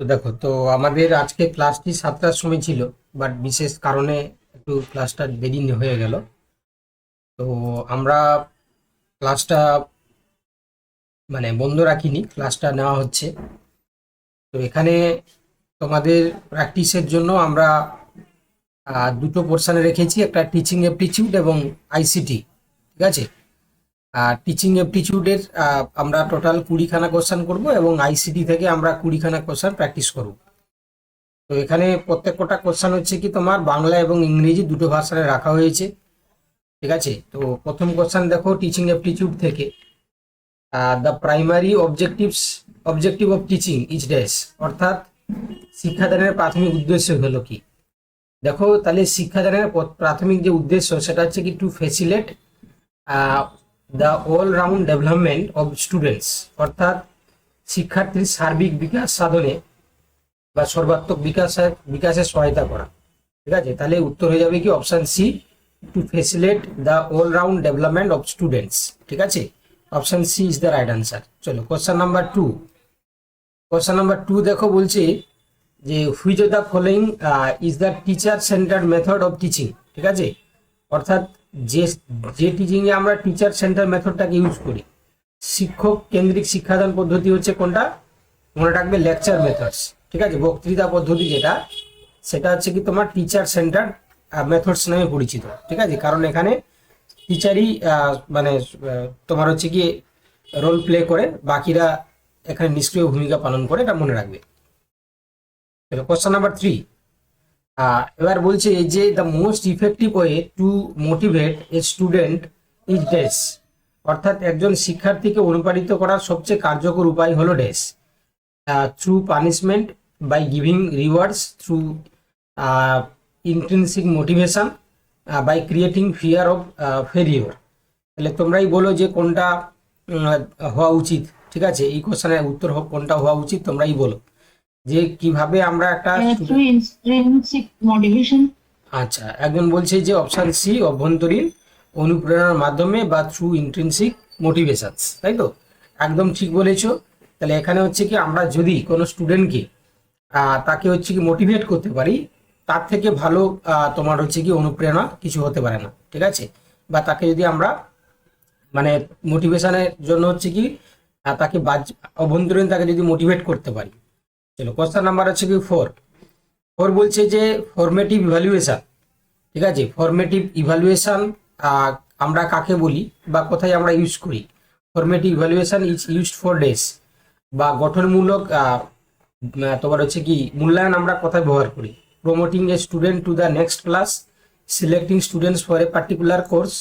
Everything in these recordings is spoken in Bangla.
তো দেখো, তো আমাদের আজকে ক্লাসটি সাতটার সময় ছিল বাট বিশেষ কারণে একটু ক্লাসটা দেরি হয়ে গেল। তো আমরা ক্লাসটা মানে বন্ধ রাখিনি ক্লাসটা নেওয়া হচ্ছে। তো এখানে তোমাদের প্র্যাকটিসের জন্য আমরা দুটো পোর্শানে রেখেছি, একটা টিচিং অ্যাপটিচিউড এবং আইসিটি ঠিক আছে? টিচিং অ্যাপটিচিউডের আমরা টোটাল কুড়িখানা কোশ্চেন করব এবং আইসিটি থেকে আমরা কুড়িখানা কোশ্চেন প্র্যাকটিস করব। তো এখানে প্রত্যেকটা কোশ্চেন হচ্ছে কি তোমার বাংলা এবং ইংরেজি দুটো ভাষায় রাখা হয়েছে। ঠিক আছে? তো প্রথম কোশ্চেন দেখো টিচিং অ্যাপটিচিউড থেকে। The primary objectives objective of teaching is dash অর্থাৎ শিক্ষাদানের প্রাথমিক উদ্দেশ্য হলো কি? দেখো, তাহলে শিক্ষাদানের প্রাথমিক যে উদ্দেশ্য, সেটা হচ্ছে কি to facilitate the all round development of students অর্থাৎ শিক্ষার্থীর সার্বিক বিকাশ সাধনে বা সর্বাত্মক বিকাশের বিকাশে সহায়তা করা। ঠিক আছে? তাহলে উত্তর হয়ে যাবে কি? Option C to facilitate the all round development of students ঠিক আছে? Option C is the right answer চলো question number two question number two দেখো বলছে যে which of the following is the teacher centred method of teaching ঠিক আছে? অর্থাৎ যে যে টিচিংয়ে আমরা টিচার সেন্টার মেথডটাকে ইউজ করি, শিক্ষক কেন্দ্রিক শিক্ষাদান পদ্ধতি হচ্ছে কোনটা? মনে রাখবে লেকচার মেথডস ঠিক আছে? বক্তৃতা পদ্ধতি যেটা, সেটা হচ্ছে কি তোমার টিচার সেন্টার মেথডস নামে পরিচিত, ঠিক আছে? কারণ এখানে টিচারই মানে তোমার হচ্ছে কি রোল প্লে করে, বাকিরা এখানে নিষ্ক্রিয় ভূমিকা পালন করে, এটা মনে রাখবে। কোশ্চেন নাম্বার থ্রি এবার বলছে যে the most effective way to motivate a student is dash অর্থাৎ একজন শিক্ষার্থীকে অনুপ্রাণিত করার সবচেয়ে কার্যকর উপায় হলো dash through punishment by giving rewards through intrinsic motivation by creating fear of failure তাহলে তোমরাই বলো যে কোনটা হওয়া উচিত। ঠিক আছে? এই কোশ্চেনের উত্তর কোনটা হওয়া উচিত, তোমরাই বলো। যে কীভাবে আমরা একটা motivation, আচ্ছা একজন বলছে যে অপশন সি অভ্যন্তরীণ অনুপ্রেরণার মাধ্যমে বা থ্রু ইন্ট্রেন্সিক মোটিভেশনস তাই তো? একদম ঠিক বলেছ। তাহলে এখানে হচ্ছে কি আমরা যদি কোনো স্টুডেন্টকে তাকে হচ্ছে কি মোটিভেট করতে পারি তার থেকে ভালো তোমার হচ্ছে কি অনুপ্রেরণা কিছু হতে পারে না ঠিক আছে? বা তাকে যদি আমরা মানে মোটিভেশনের জন্য হচ্ছে কি তাকে বাজ অভ্যন্তরীণ তাকে যদি মোটিভেট করতে পারি চলো কোশ্চেন নাম্বার হচ্ছে কি ফোর ফোর বলছে যে ফরমেটিভ ইভ্যালুয়েশন ঠিক আছে? ফরমেটিভ ইভ্যালুয়েশন আমরা কাকে বলি বা কোথায় আমরা ইউজ করি? Formative evaluation is used for dash বা গঠনমূলক তোমার হচ্ছে কি মূল্যায়ন আমরা কোথায় ব্যবহার করি? Promoting a student to the next class selecting students for a particular course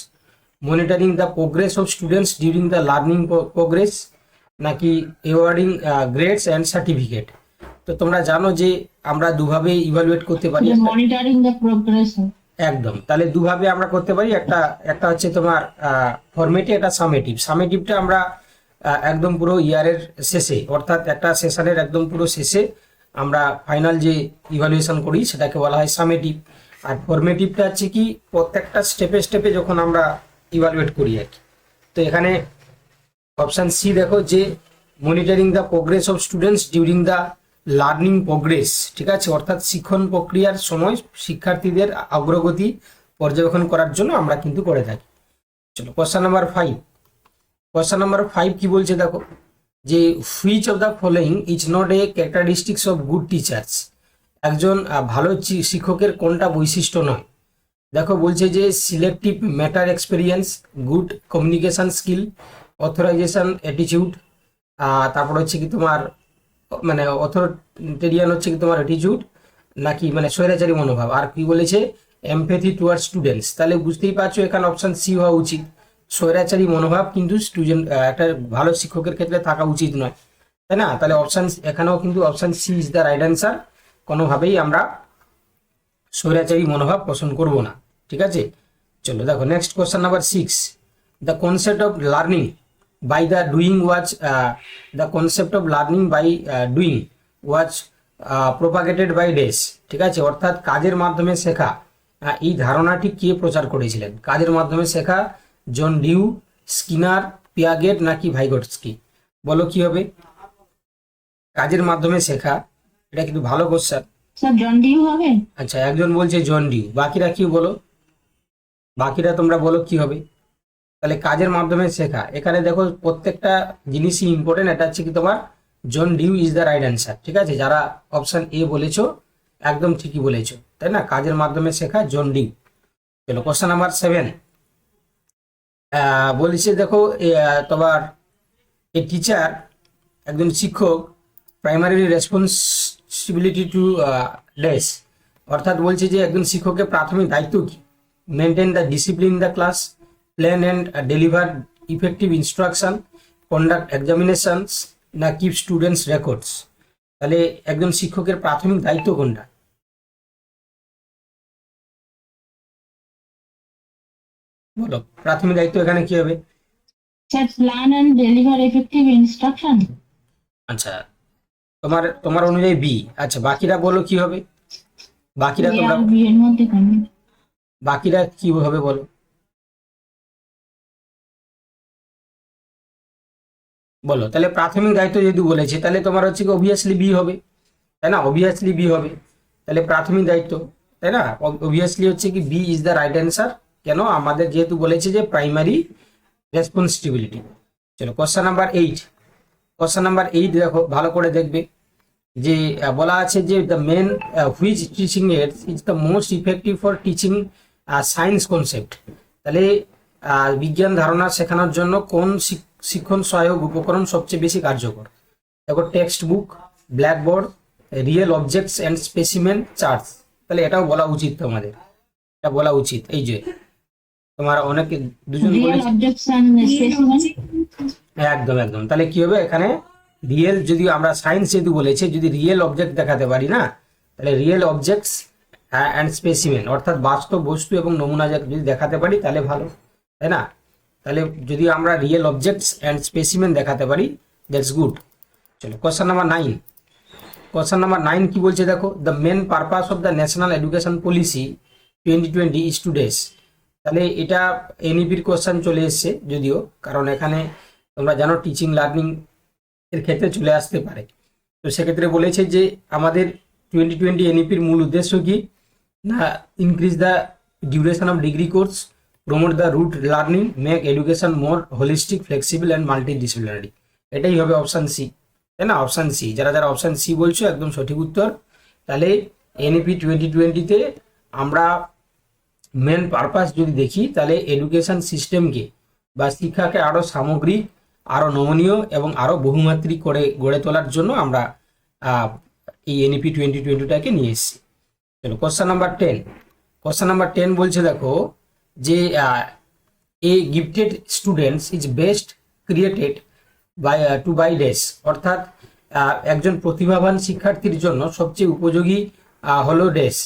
monitoring the progress of students during the learning progress নাকি অ্যাওয়ার্ডিং গ্রেডস অ্যান্ড সার্টিফিকেট তো তোমরা জানো যে আমরা দুভাবে ইভালুয়েট করতে পারি মনিটরিং progress. of- একদম। তাহলে দুভাবে আমরা করতে পারি একটা একটা হচ্ছে তোমার ফরমেটিভ একটা সামেটিভ সামেটিভটা আমরা একদম পুরো ইয়ারের শেষে অর্থাৎ একটা সেশনের একদম পুরো শেষে আমরা ফাইনাল যে ইভালুয়েশন করি সেটাকে বলা হয় সামেটিভ আর ফরমেটিভটা হচ্ছে কি প্রত্যেকটা স্টেপে স্টেপে যখন আমরা ইভালুয়েট করি আর কি। তো এখানে অপশন সি দেখো যে monitoring the progress of students during the learning progress ঠিক আছে? অর্থাৎ শিক্ষণ প্রক্রিয়ার সময় শিক্ষার্থীদের অগ্রগতি পর্যবেক্ষণ করার জন্য আমরা কিন্তু করে থাকি। চলো question number five question number five কি বলছে দেখো? যে which of the following is not a characteristics of good teachers একজন ভালো শিক্ষকের কোনটা বৈশিষ্ট্য নয়? দেখো, বলছে যে selective matter experience good communication skill authorisation attitude তারপর হচ্ছে কি তোমার মানে অথরিটেরিয়ান হচ্ছে কি তোমার অ্যাটিটিউড নাকি মানে স্বৈরাচারী মনোভাব? আর কি বলেছে? এমপ্যাথি টুয়ার্ড স্টুডেন্টস তাহলে বুঝতেই পারছ এখানে অপশান সি হওয়া উচিত। স্বৈরাচারী মনোভাব কিন্তু স্টুডেন্ট একটা ভালো শিক্ষকের ক্ষেত্রে থাকা উচিত নয়। তাই না? তাহলে অপশন এখানেও কিন্তু option C is the right answer কোনোভাবেই আমরা স্বৈরাচারী মনোভাব পোষণ করব না। ঠিক আছে? চলো দেখো next question number six the concept of learning by the doing was the concept of learning by doing was propagated by dash ঠিক আছে? অর্থাৎ কাজের মাধ্যমে শেখা। এই ধারণাটি কে প্রচার করেছিলেন? কাজের মাধ্যমে শেখা জন ডিউ স্কিনার পিয়াগেট নাকি ভাইগটস্কি? বলো কি হবে? কাজের মাধ্যমে শেখা। এটা কিন্তু ভালো কোশ্চেন জন ডিউ হবে? আচ্ছা একজন বলছে জন ডিউ বাকিরা কি বলো? বাকিরা তোমরা বলো কি হবে? তাহলে কাজের মাধ্যমে শেখা। এখানে দেখো প্রত্যেকটা জিনিসই ইম্পর্টেন্ট এটা হচ্ছে কি তোমার John Dewey is the right answer ঠিক আছে? যারা অপশন এ বলেছ, একদম ঠিকই বলেছ, তাই না? কাজের মাধ্যমে শেখা জন ডিউ চলো কোশ্চেন নাম্বার সেভেন বলছে দেখো তোমার এ টিচার একজন শিক্ষক প্রাইমারি রেসপন্সিবিলিটি টু ডেস অর্থাৎ বলছে যে একজন শিক্ষকের প্রাথমিক দায়িত্ব কি? Maintain the discipline the class plan and deliver effective instruction conduct examinations না কিপ স্টুডেন্টস রেকর্ডস তাহলে একজন শিক্ষকের প্রাথমিক দায়িত্ব কোনটা? বলো প্রাথমিক দায়িত্ব এখানে কি হবে? Sir plan and deliver effective instruction আচ্ছা তোমার তোমার অনুযায়ী বি আচ্ছা বাকিরা বলো কি হবে? বাকিরা তোমরা বি এর মধ্যে বাকিরা কি হবে বলো? বলো, তাহলে প্রাথমিক দায়িত্ব যেহেতু বলেছে, তাহলে তোমার হচ্ছে কি অবভিয়াসলি বি হবে, তাই না? অবভিয়াসলি বি হবে, তাহলে প্রাথমিক দায়িত্ব, তাই না? অবভিয়াসলি হচ্ছে কি B is the right answer কেন? আমাদের যেহেতু বলেছে যে প্রাইমারি রেসপন্সিবিলিটি চলো question number eight question number eight দেখো, ভালো করে দেখবে। যে বলা আছে যে the main which teaching aid is the most effective for teaching science concept তাহলে বিজ্ঞান ধারণা শেখানোর জন্য কোন শিক্ষণ সহায়ক উপকরণ সবচেয়ে বেশি কার্যকর। দেখো text book blackboard real objects and specimen charts তাহলে এটাও বলা উচিত তোমাদের। এটা বলা উচিত। এই যে তোমার অনেকে দুজন একদম একদম। তাহলে কি হবে এখানে? রিয়েল যদি আমরা সায়েন্স যেহেতু বলেছে যদি রিয়েল অবজেক্ট দেখাতে পারি না তাহলে রিয়েল অবজেক্টস অ্যান্ড স্পেসিমেন অর্থাৎ বাস্তব বস্তু এবং নমুনা যদি দেখাতে পারি তাহলে ভালো। তাই না? তাহলে যদি আমরা রিয়েল অবজেক্টস অ্যান্ড স্পেসিমেন দেখাতে পারি দ্যাটস গুড চলো question number nine question number nine কি বলছে দেখো? The main purpose of the national education policy twenty twenty dash তাহলে এটা এনইপির কোশ্চেন চলে এসছে যদিও, কারণ এখানে তোমরা জানো টিচিং লার্নিং এর ক্ষেত্রে চলে আসতে পারে। তো সেক্ষেত্রে বলেছে যে আমাদের টোয়েন্টি টোয়েন্টি এনইপির মূল উদ্দেশ্য কি? না increase the duration of degree course promote the rote learning make education more holistic flexible and disciplinary এটাই হবে অপশান সি তাই না? অপশান সি যারা যারা অপশান সি বলছো, একদম সঠিক উত্তর। তাহলে এনএপি টোয়েন্টি টোয়েন্টিতে আমরা মেন পারপাস যদি দেখি, তাহলে এডুকেশন সিস্টেমকে বা শিক্ষাকে আরও সামগ্রিক আরও নমনীয় এবং আরও বহুমাত্রিক করে গড়ে তোলার জন্য আমরা এই এনইপি টোয়েন্টি টোয়েন্টিটাকে নিয়ে এসেছি। চলো question number ten question number ten বলছে, দেখো যে a gifted students is best created by to by dash অর্থাৎ একজন প্রতিভাবান শিক্ষার্থীর জন্য সবচেয়ে উপযোগী হলো dash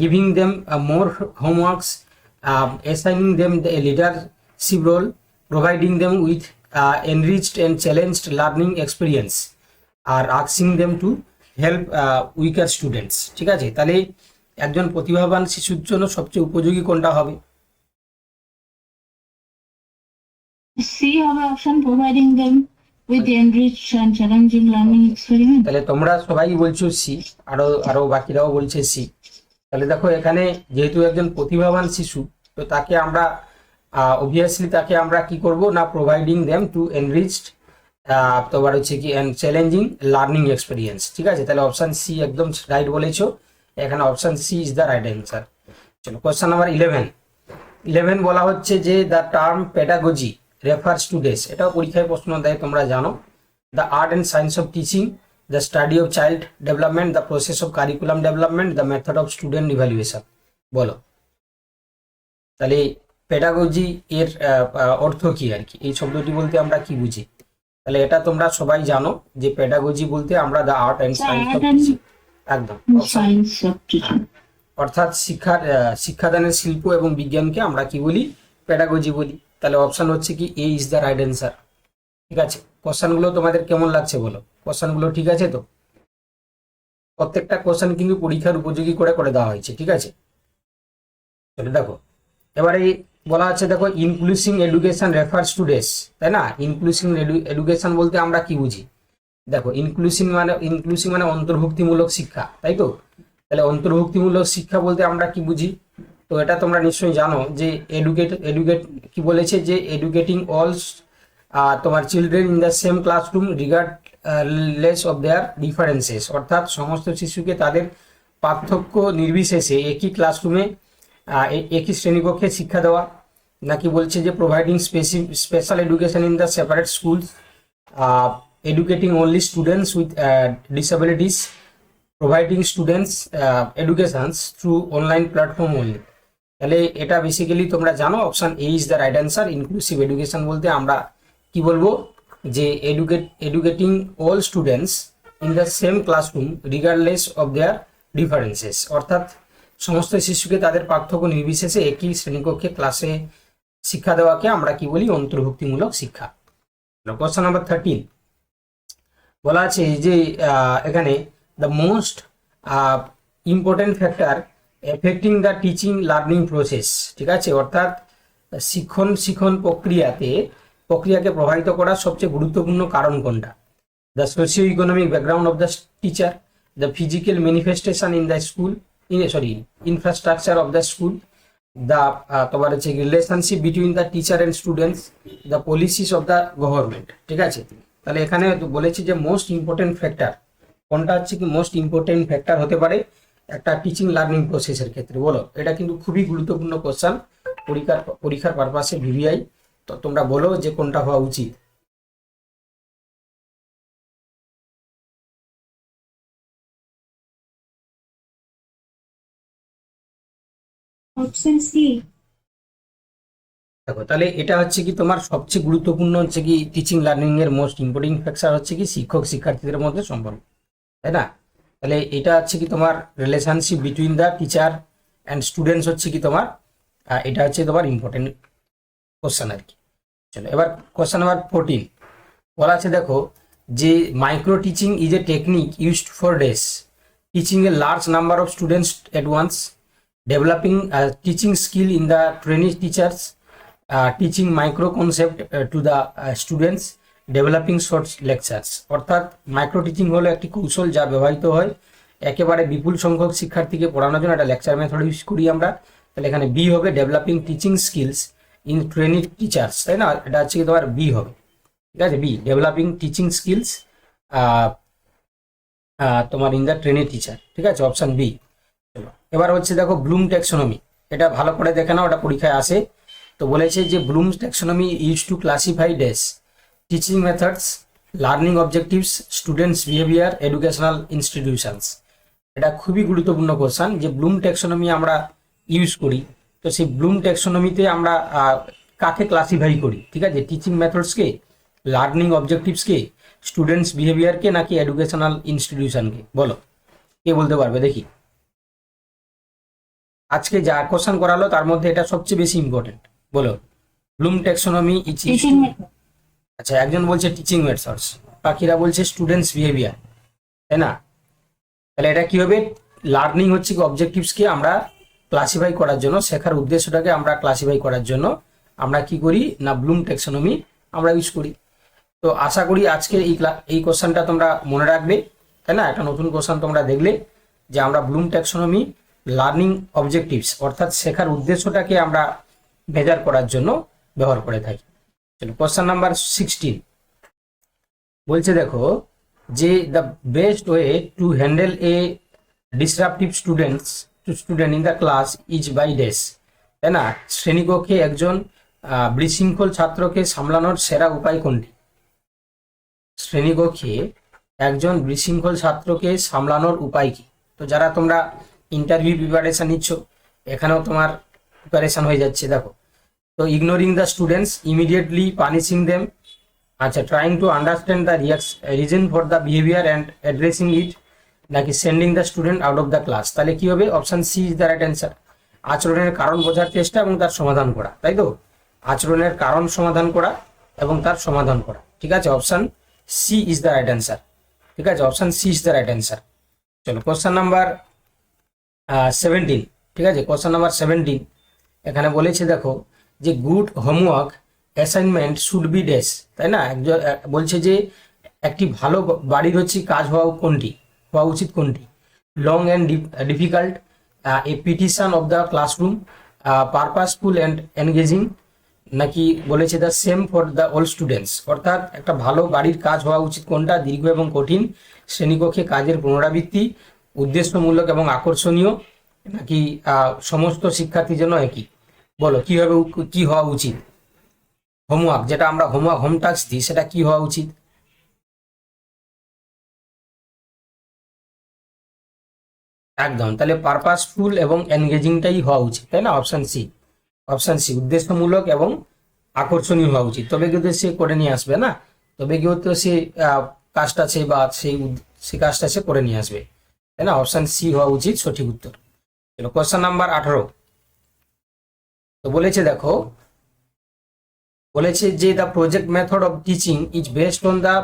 giving them more homeworks assigning them a leadership role providing them with enriched and challenged learning experience R আক্সিং them to help weaker students ঠিক আছে? তাহলে একজন প্রতিভাবান শিশুর জন্য সবচেয়ে উপযোগী কোনটা হবে? Option providing them with enrich and challenging learning experiment তাহলে তোমরা সবাই বলছো সি আরও আরও বাকিরাও বলছে সি তাহলে দেখো এখানে যেহেতু একজন প্রতিভাবান শিশু, তো তাকে আমরা অবভিয়াসলি তাকে আমরা কি করব না প্রোভাইডিং দেম টু এনরিচড তোমার হচ্ছে কি চ্যালেঞ্জিং লার্নিং এক্সপিরিয়েন্স ঠিক আছে? তাহলে অপশান সি একদম রাইট বলেছ, এখানে option C is the right answer চলো কোশ্চেন নাম্বার ইলেভেন ইলেভেন বলা হচ্ছে যে the term pedagogy refers to dash এটাও পরীক্ষায় প্রশ্ন দেয় তোমরা জানো। The art and science of teaching, the study of child development, the process of curriculum development, the method of student evaluation. বলো। তাহলে পেডাগজি এর অর্থ কি আর কি? এই শব্দটি বলতে আমরা কি বুঝি? তাহলে এটা তোমরা সবাই জানো যে পেডাগজি বলতে আমরা the art and science of Art and- teaching একদম। সায়েন্স অফ টিচিং অর্থাৎ শিক্ষার শিক্ষাদানের শিল্প এবং বিজ্ঞানকে আমরা কি বলি? পেডাগজি বলি। তাহলে অপশন হচ্ছে কি A is the right answer ঠিক আছে? কোশ্চেনগুলো তোমাদের কেমন লাগছে বলো? কোশ্চানগুলো ঠিক আছে তো? প্রত্যেকটা কোশ্চেন কিন্তু পরীক্ষার উপযোগী করে করে দেওয়া হয়েছে, ঠিক আছে? চলো দেখো, এবারে বলা আছে দেখো inclusive education refers to dash তাই না? ইনক্লুসিং এডুকেশন বলতে আমরা কি বুঝি? দেখো ইনক্লুসিং মানে ইনক্লুসিং মানে অন্তর্ভুক্তিমূলক শিক্ষা, তাই তো? তাহলে অন্তর্ভুক্তিমূলক শিক্ষা বলতে আমরা কি বুঝি? তো এটা তোমরা নিশ্চয়ই জানো যে এডুকেট এডুকেট কি বলেছে যে এডুকেটিং অল তোমার children in the same classroom regardless of their differences অর্থাৎ সমস্ত শিশুকে তাদের পার্থক্য নির্বিশেষে একই ক্লাসরুমে একই শ্রেণীকক্ষে শিক্ষা দেওয়া। নাকি বলছে যে providing special education in the separate school educating only students with disabilities providing students educations through online platform only তাহলে এটা বেসিক্যালি তোমরা জানো option A is the right answer inclusive education বলতে আমরা কি বলব? যে educate educating all students in the same classroom regardless of their differences অর্থাৎ সমস্ত শিশুকে তাদের পার্থক্য নির্বিশেষে একই শ্রেণীকক্ষে ক্লাসে শিক্ষা দেওয়াকে আমরা কি বলি? অন্তর্ভুক্তিমূলক শিক্ষা। কোশ্চেন নাম্বার থার্টিন বলা আছে যে এখানে the most important factor affecting the teaching learning process ঠিক আছে? অর্থাৎ শিক্ষণ শিক্ষণ প্রক্রিয়াতে, প্রক্রিয়াকে প্রভাবিত করার সবচেয়ে গুরুত্বপূর্ণ কারণ কোনটা? The socio economic background of the teacher the physical manifestation in the school in sorry infrastructure of the school the তোমার হচ্ছে relationship between the teacher and students the policies of the government ঠিক আছে? তাহলে এখানে বলেছি যে মোস্ট ইম্পর্টেন্ট ফ্যাক্টর কোনটা হচ্ছে কি মোস্ট ইম্পর্টেন্ট ফ্যাক্টর হতে পারে? একটা টিচিং লার্নিং প্রসেসের ক্ষেত্রে বলো? এটা কিন্তু খুবই গুরুত্বপূর্ণ কোশ্চান পরীক্ষার পরীক্ষার পারপাসে ভিভিআই তো তোমরা বলো যে কোনটা হওয়া উচিত. দেখো তাহলে এটা হচ্ছে কি তোমার সবচেয়ে গুরুত্বপূর্ণ হচ্ছে কি টিচিং লার্নিং এর মোস্ট ইম্পর্টেন্ট ফ্যাক্টর হচ্ছে কি শিক্ষক শিক্ষার্থীদের মধ্যে সম্পর্ক তাই না? তাহলে এটা হচ্ছে কি তোমার relationship between the teacher and students হচ্ছে কি তোমার এটা হচ্ছে তোমার ইম্পর্টেন্ট কোশ্চেন আর কি। চলো এবার কোশ্চেন নাম্বার ফোরটিন বলা আছে দেখো যে micro teaching is a technique used for dash teaching a large number of students at once developing uh, teaching skill in the trainee teachers uh, teaching micro concept uh, to shorts lectures অর্থাৎ মাইক্রো টিচিং হলো একটি কৌশল যা ব্যবহৃত হয় একেবারে বিপুল সংখ্যক শিক্ষার্থীকে পড়ানোর জন্য। একটা লেকচার মেথড ইউজ করি আমরা। তাহলে এখানে বি হবে developing teaching skills in training teachers তাই না? এটা হচ্ছে তোমার বি হবে। ঠিক আছে? বি ডেভেলপিং টিচিং স্কিলস তোমার ইন দ্য ট্রেনিং টিচার ঠিক আছে? অপশন বি এবার হচ্ছে দেখো ব্লুম ট্যাক্সোনমি এটা ভালো করে দেখে নাও, ওটা পরীক্ষায় আসে। তো বলেছে যে Bloom taxonomy use to classify dash teaching methods learning objectives students behaviour educational institutions এটা খুবই গুরুত্বপূর্ণ কোশ্চান যে ব্লুম ট্যাক্সোনমি আমরা ইউজ করি। তো সেই ব্লুম ট্যাক্সোনমিতে আমরা কাকে ক্লাসিফাই করি? ঠিক আছে? টিচিং মেথডসকে লার্নিং অবজেক্টিভসকে স্টুডেন্টস বিহেভিয়ারকে নাকি এডুকেশনাল ইনস্টিটিউশনকে বলো। কে বলতে পারবে? দেখি। আজকে যা কোশ্চেন করালো তার মধ্যে এটা সবচেয়ে বেশি ইম্পর্টেন্ট বলো। Bloom Teaching method. আচ্ছা একজন বলছে টিচিং মেথডস বাকিরা বলছে স্টুডেন্টস বিহেভিয়ার তাই না? তাহলে এটা কি হবে লার্নিং হচ্ছে কি অবজেক্টিভসকে আমরা ক্লাসিফাই করার জন্য, শেখার উদ্দেশ্যটাকে আমরা ক্লাসিফাই করার জন্য আমরা কি করি? না ব্লুম ট্যাক্সোনমি আমরা ইউজ করি। তো আশা করি আজকে এই এই কোশ্চেনটা তোমরা মনে রাখবে, তাই না? একটা নতুন কোশ্চেন তোমরা দেখলে, যে আমরা ব্লুম ট্যাক্সোনমি লার্নিং অবজেক্টিভস অর্থাৎ শেখার উদ্দেশ্যটাকে আমরা মেজার করার জন্য ব্যবহার করে থাকি। চলো কোশ্চেন নাম্বার সিক্সটিন বলছে দেখো, যে the best way to handle a disruptive students to student in the class is by dash তাই না? শ্রেণীকক্ষে একজন বিশৃঙ্খল ছাত্রকে সামলানোর সেরা উপায় কোনটি? শ্রেণীকক্ষে একজন বিশৃঙ্খল ছাত্রকে সামলানোর উপায় কি? তো যারা তোমরা ইন্টারভিউ প্রিপারেশন নিচ্ছ, এখানেও তোমার প্রিপারেশন হয়ে যাচ্ছে, দেখো। তো ignoring the students immediately punishing them আচ্ছা trying to understand the reason for the behaviour and addressing it নাকি sending the student out of the class তাহলে কি হবে? Option C is the right answer আচরণের কারণ বোঝার চেষ্টা এবং তার সমাধান করা, তাই তো? আচরণের কারণ সমাধান করা এবং তার সমাধান করা, ঠিক আছে? Option C is the right answer ঠিক আছে? Option C is the right answer চলো কোশ্চেন নাম্বার সেভেন্টিন ঠিক আছে? কোশ্চেন নাম্বার সেভেন্টিন এখানে বলেছে, দেখো যে good homework assignment should be dash তাই না? একজন বলছে যে একটি ভালো বাড়ির হচ্ছে কাজ হওয়া কোনটি, হওয়া উচিত কোনটি? Long and difficult a petition of the classroom purposeful and engaging নাকি বলেছে the same for the all students অর্থাৎ একটা ভালো বাড়ির কাজ হওয়া উচিত কোনটা, দীর্ঘ এবং কঠিন, শ্রেণীকক্ষে কাজের পুনরাবৃত্তি, উদ্দেশ্যমূলক এবং আকর্ষণীয়, নাকি সমস্ত শিক্ষার্থীর জন্য একই? বলো কি হবে কি হওয়া উচিত? হোমওয়ার্ক যেটা আমরা হোমওয়ার্ক হোম টাস্ক দিই, সেটা কি হওয়া উচিত? একদম, তাহলে পারপাসফুল এবং এনগেজিংটাই হওয়া উচিত, তাই না? অপশন সি অপশন সি উদ্দেশ্যমূলক এবং আকর্ষণীয় হওয়া উচিত। তবে কিন্তু সে করে নিয়ে আসবে, না? তবে কেউ তো সে কাজটা সে বা সেই সে কাজটা সে করে নিয়ে আসবে, তাই না? অপশান সি হওয়া উচিত, সঠিক উত্তর। কোশ্চেন নাম্বার আঠারো। তো বলেছে দেখো, বলেছে যে the project method of teaching is based on the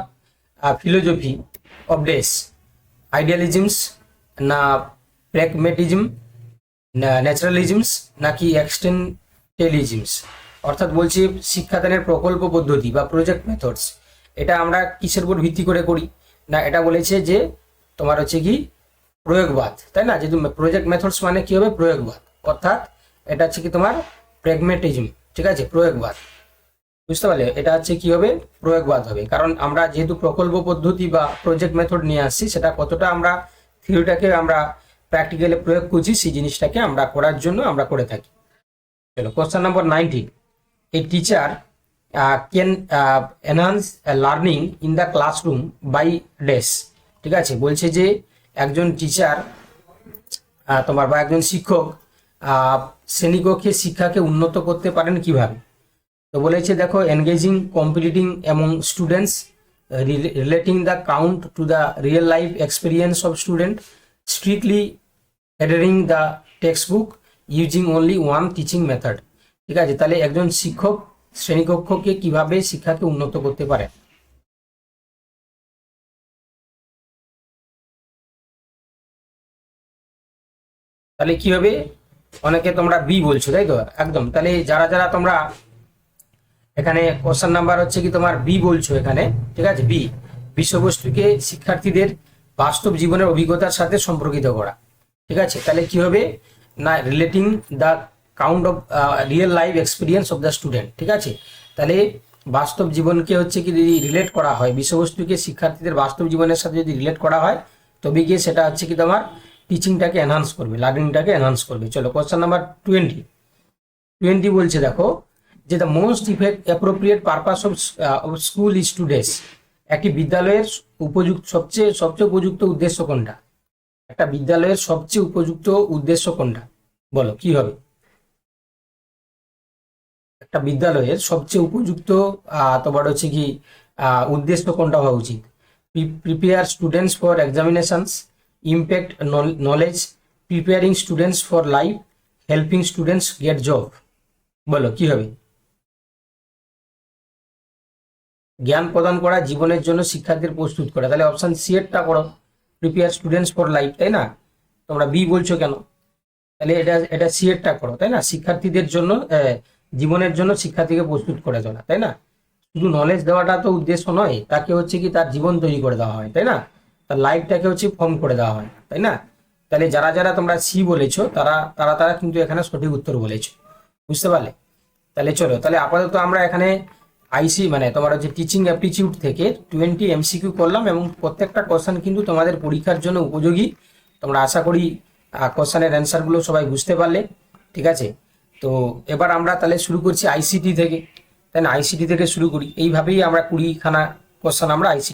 philosophy of dash idealisms না প্র্যাগমেটিজম ন্যাচারালিজমস নাকি এক্সটেন্টেলিজমস অর্থাৎ বলছি শিক্ষাদানের প্রকল্প পদ্ধতি বা প্রজেক্ট মেথডস এটা আমরা কিসের উপর ভিত্তি করে করি? না, এটা বলেছে যে তোমার হচ্ছে কি, প্রয়োগবাদ, তাই না? যেহেতু প্রজেক্ট মেথডস মানে কি হবে? প্রয়োগবাদ। অর্থাৎ এটা হচ্ছে কি তোমার প্র্যাগমেটিজম ঠিক আছে? প্রয়োগবাদ। বুঝতে পারলে? এটা হচ্ছে কি হবে? প্রয়োগবাদ হবে। কারণ আমরা যেহেতু প্রকল্প পদ্ধতি বা প্রজেক্ট মেথড নিয়ে আসছি সেটা কতটা আমরা থিওরিটাকে আমরা প্র্যাকটিক্যালি প্রয়োগ করছি সেই জিনিসটাকে আমরা করার জন্য আমরা করে থাকি। চলো question number nineteen a teacher uh, can learning in the classroom by days ঠিক আছে? বলছে যে একজন টিচার তোমার বা একজন শিক্ষক শ্রেণীকক্ষে শিক্ষাকে উন্নত করতে পারেন কীভাবে? তো বলেছে, দেখো engaging competing among students relating the content to the real life experience of student strictly adhering the textbook using only one teaching method ঠিক আছে? তাহলে একজন শিক্ষক শ্রেণীকক্ষকে কীভাবে শিক্ষাকে উন্নত করতে পারে? তাহলে কি হবে অনেকে তোমরা বি বলছো, তাই তো? একদম। তাহলে যারা যারা তোমরা এখানে কোশ্চেন নাম্বার হচ্ছে কি তোমার বি বলছো এখানে, ঠিক আছে? বি বিষয়বস্তুকে শিক্ষার্থীদের বাস্তব জীবনের অভিজ্ঞতার সাথে সম্পর্কিত করা, ঠিক আছে? তাহলে কি হবে? না relating the content of real life experience of the student ঠিক আছে? তাহলে বাস্তব জীবনকে হচ্ছে কি যদি রিলেট করা হয়, বিষয়বস্তুকে শিক্ষার্থীদের বাস্তব জীবনের সাথে যদি রিলেট করা হয়, তবে গিয়ে সেটা হচ্ছে কি তোমার টিচিংটাকে এনহান্স করবে লার্নিংটাকে এনহান্স করবে। চলো কোশ্চেন নাম্বার টোয়েন্টি টোয়েন্টি বলছে দেখো যে the most effect appropriate purpose of school is একটি বিদ্যালয়ের উপযুক্ত, সবচেয়ে সবচেয়ে উপযুক্ত উদ্দেশ্য কোনটা? একটা বিদ্যালয়ের সবচেয়ে উপযুক্ত উদ্দেশ্য কোনটা? বলো, কি হবে? একটা বিদ্যালয়ের সবচেয়ে উপযুক্ত তোমার হচ্ছে কি উদ্দেশ্য কোনটা হওয়া উচিত? Prepare students for examinations impart knowledge preparing students for life helping students get job বলো, কি হবে? জ্ঞান প্রদান করা জীবনের জন্য শিক্ষার্থীদের প্রস্তুত করা। তাহলে অপশন সি এরটা করো প্রিপেয়ার স্টুডেন্টস ফর লাইফ তাই না? তোমরা বি বলছো কেন? তাহলে এটা এটা সি এরটা করো, তাই না? শিক্ষার্থীদের জন্য জীবনের জন্য শিক্ষার্থীকে প্রস্তুত করে তোলা, তাই না? শুধু নলেজ দেওয়াটা তো উদ্দেশ্য নয়, তাকে হচ্ছে কি তার জীবন তৈরি করে দেওয়া হয়, তাই না? তার লাইফটাকে হচ্ছে ফর্ম করে দেওয়া হয়, তাই না? তাহলে যারা যারা তোমরা সি বলেছ, তারা তারা তারা কিন্তু এখানে সঠিক উত্তর বলেছ। বুঝতে পারলে? তাহলে চলো, তাহলে আপাতত আমরা এখানে আইসি মানে তোমার হচ্ছে টিচিং অ্যাপটিটিউড থেকে টোয়েন্টি এমসিকিউ করলাম এবং প্রত্যেকটা কোশ্চেন কিন্তু তোমাদের পরীক্ষার জন্য উপযোগী। তোমরা আশা করি কোশ্চেনের অ্যান্সারগুলো সবাই বুঝতে পারলে, ঠিক আছে? তো এবার আমরা তাহলে শুরু করছি আইসিটি থেকে। তাই না? আইসিটি থেকে শুরু করি। এইভাবেই আমরা কুড়িখানা কোশ্চেন আমরা আইসি